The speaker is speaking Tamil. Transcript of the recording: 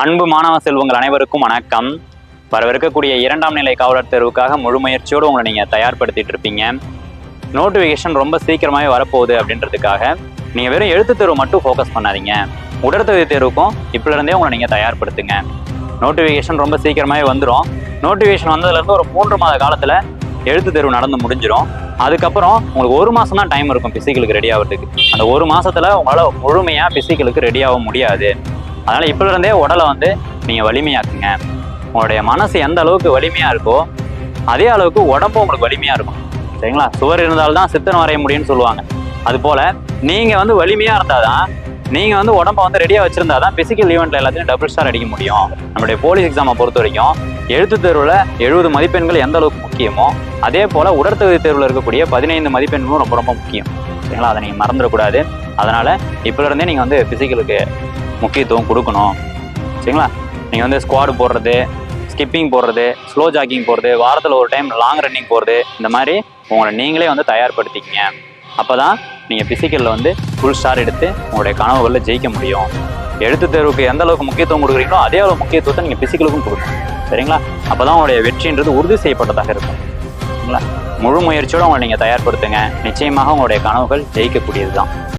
அன்பு மாணவ செல்வங்கள் அனைவருக்கும் வணக்கம். வரவிருக்கக்கூடிய இரண்டாம் நிலை காவலர் தேர்வுக்காக முழு முயற்சியோடு உங்களை நீங்கள் தயார்படுத்திட்டு இருப்பீங்க. நோட்டிஃபிகேஷன் ரொம்ப சீக்கிரமாகவே வரப்போகுது அப்படின்றதுக்காக நீங்கள் வெறும் எழுத்து தேர்வு மட்டும் ஃபோக்கஸ் பண்ணாதீங்க. உடற்தகுதி தேர்வுக்கும் இப்போலேருந்தே உங்களை நீங்கள் தயார்படுத்துங்க. நோட்டிஃபிகேஷன் ரொம்ப சீக்கிரமாகவே வந்துடும் நோட்டிஃபிகேஷன் வந்ததுலேருந்து ஒரு மூன்று மாத காலத்தில் எழுத்து தேர்வு நடந்து முடிஞ்சிடும் அதுக்கப்புறம் உங்களுக்கு ஒரு மாதம் தான் டைம் இருக்கும் பிசிக்கலுக்கு ரெடி ஆகிறதுக்கு. அந்த ஒரு மாசத்துல உங்களால் முழுமையாக பிசிக்கலுக்கு ரெடி ஆக முடியாது. அதனால் இப்போலேருந்தே உடலை வந்து நீங்கள் வலிமையாக்குங்க. உங்களுடைய மனசு எந்த அளவுக்கு வலிமையாக இருக்கோ அதே அளவுக்கு உடம்பும் உங்களுக்கு வலிமையாக இருக்கும். சரிங்களா? சுவர் இருந்தால்தான் சித்தன் வரைய முடியும்னு சொல்லுவாங்க. அதுபோல் நீங்கள் வந்து வலிமையாக இருந்தால் தான் நீங்கள் வந்து உடம்பை வந்து ரெடியாக வச்சுருந்தா தான் பிசிக்கல் ஈவெண்ட்டில் எல்லாத்தையும் டபுள் ஸ்டார் அடிக்க முடியும். நம்மளுடைய போலீஸ் எக்ஸாமை பொறுத்த வரைக்கும் எழுத்து தேர்வில் எழுபது மதிப்பெண்கள் எந்த அளவுக்கு முக்கியமோ அதே போல் உடற்தகுதி தேர்வில் இருக்கக்கூடிய பதினைந்து மதிப்பெண்களும் ரொம்ப ரொம்ப முக்கியம். சரிங்களா? அதை நீங்கள் மறந்துடக்கூடாது அதனால் இப்போலேருந்தே நீங்கள் வந்து ஃபிசிக்கலுக்கு முக்கியத்துவம் கொடுக்கணும். சரிங்களா? நீங்கள் வந்து ஸ்குவாடு போடுறது ஸ்கிப்பிங் போடுறது ஸ்லோ ஜாக்கிங் போகிறது வாரத்தில் ஒரு டைம் லாங் ரன்னிங் போகிறது இந்த மாதிரி உங்களை நீங்களே வந்து தயார்படுத்திக்கிங்க. அப்போ தான் நீங்கள் ஃபிசிக்கலில் வந்து ஃபுல் ஸ்டார் எடுத்து உங்களுடைய கனவுகளில் ஜெயிக்க முடியும். எழுத்து தேர்வுக்கு எந்த அளவுக்கு முக்கியத்துவம் கொடுக்குறீங்களோ அதே அளவு முக்கியத்துவத்தை நீங்கள் ஃபிசிக்கலுக்கும் கொடுக்கணும் சரிங்களா? அப்போ தான் உங்களுடைய வெற்றின்றது உறுதி செய்யப்பட்டதாக இருக்கும். சரிங்களா? முழு முயற்சியோடு உங்களை நீங்கள் தயார்படுத்துங்க. நிச்சயமாக உங்களுடைய கனவுகள் ஜெயிக்கக்கூடியது தான்